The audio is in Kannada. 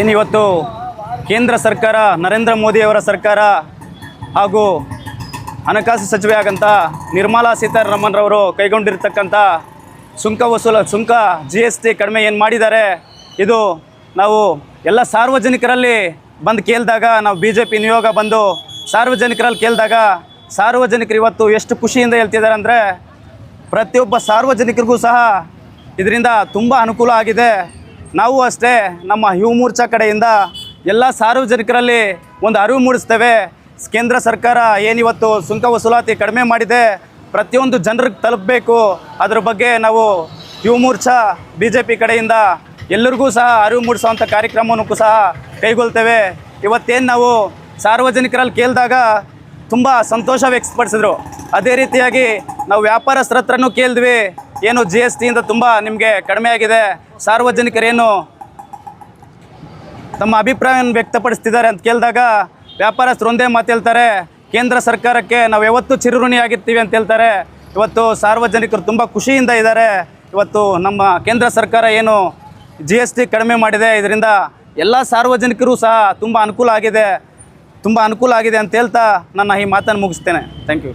ಏನಿವತ್ತು ಕೇಂದ್ರ ಸರ್ಕಾರ, ನರೇಂದ್ರ ಮೋದಿಯವರ ಸರ್ಕಾರ ಹಾಗೂ ಹಣಕಾಸು ಸಚಿವೆ ಆಗಂತ ನಿರ್ಮಲಾ ಸೀತಾರಾಮನ್ರವರು ಕೈಗೊಂಡಿರ್ತಕ್ಕಂಥ ಸುಂಕ ವಸೂಲ, ಸುಂಕ ಜಿ ಎಸ್ ಟಿ ಕಡಿಮೆ ಏನು ಮಾಡಿದ್ದಾರೆ, ಇದು ನಾವು ಎಲ್ಲ ಸಾರ್ವಜನಿಕರಲ್ಲಿ ಬಂದು ಕೇಳಿದಾಗ, ನಾವು ಬಿ ಜೆ ಪಿ ನಿಯೋಗ ಬಂದು ಸಾರ್ವಜನಿಕರಲ್ಲಿ ಕೇಳಿದಾಗ ಸಾರ್ವಜನಿಕರು ಇವತ್ತು ಎಷ್ಟು ಖುಷಿಯಿಂದ ಹೇಳ್ತಿದ್ದಾರೆ ಅಂದರೆ, ಪ್ರತಿಯೊಬ್ಬ ಸಾರ್ವಜನಿಕರಿಗೂ ಸಹ ಇದರಿಂದ ತುಂಬ ಅನುಕೂಲ ಆಗಿದೆ. ನಾವು ಅಷ್ಟೇ ನಮ್ಮ ಯುವ ಮೋರ್ಚಾ ಕಡೆಯಿಂದ ಎಲ್ಲ ಸಾರ್ವಜನಿಕರಲ್ಲಿ ಒಂದು ಅರಿವು ಮೂಡಿಸ್ತೇವೆ. ಕೇಂದ್ರ ಸರ್ಕಾರ ಏನಿವತ್ತು ಸುಂಕ ವಸೂಲಾತಿ ಕಡಿಮೆ ಮಾಡಿದೆ. ಪ್ರತಿಯೊಂದು ಜನರಿಗೆ ತಲುಪಬೇಕು. ಅದ್ರ ಬಗ್ಗೆ ನಾವು Yuva Morcha B J P ಕಡೆಯಿಂದ ಎಲ್ಲರಿಗೂ ಸಹ ಅರಿವು ಮೂಡಿಸುವಂಥ ಕಾರ್ಯಕ್ರಮವನ್ನು ಸಹ ಕೈಗೊಳ್ತೇವೆ. ಇವತ್ತೇನು ನಾವು ಸಾರ್ವಜನಿಕರಲ್ಲಿ ಕೇಳಿದಾಗ ತುಂಬ ಸಂತೋಷ ವ್ಯಕ್ತಪಡಿಸಿದ್ರು. ಅದೇ ರೀತಿಯಾಗಿ ನಾವು ವ್ಯಾಪಾರಸ್ಥರ ಹತ್ರನೂ ಕೇಳಿದ್ವಿ. ಏನು ಜಿ ಎಸ್ ಟಿಯಿಂದ ತುಂಬ ನಿಮಗೆ ಕಡಿಮೆ ಆಗಿದೆ. ಸಾರ್ವಜನಿಕರೇನು ತಮ್ಮ ಅಭಿಪ್ರಾಯವನ್ನು ವ್ಯಕ್ತಪಡಿಸ್ತಿದ್ದಾರೆ ಅಂತ ಕೇಳಿದಾಗ ವ್ಯಾಪಾರಸ್ಥರು ಒಂದೇ ಮಾತು ಹೇಳ್ತಾರೆ, ಕೇಂದ್ರ ಸರ್ಕಾರಕ್ಕೆ ನಾವು ಯಾವತ್ತೂ ಚಿರಋಣಿಯಾಗಿರ್ತೀವಿ ಅಂತ ಹೇಳ್ತಾರೆ. ಇವತ್ತು ಸಾರ್ವಜನಿಕರು ತುಂಬ ಖುಷಿಯಿಂದ ಇದ್ದಾರೆ. ಇವತ್ತು ನಮ್ಮ ಕೇಂದ್ರ ಸರ್ಕಾರ ಏನು ಜಿ ಎಸ್ ಟಿ ಕಡಿಮೆ ಮಾಡಿದೆ. ಇದರಿಂದ ಎಲ್ಲ ಸಾರ್ವಜನಿಕರು ಸಹ ತುಂಬ ಅನುಕೂಲ ಆಗಿದೆ. ತುಂಬ ಅನುಕೂಲ ಆಗಿದೆ ಅಂತ ಹೇಳ್ತಾ ನನ್ನ ಈ ಮಾತನ್ನು ಮುಗಿಸ್ತೇನೆ. Thank you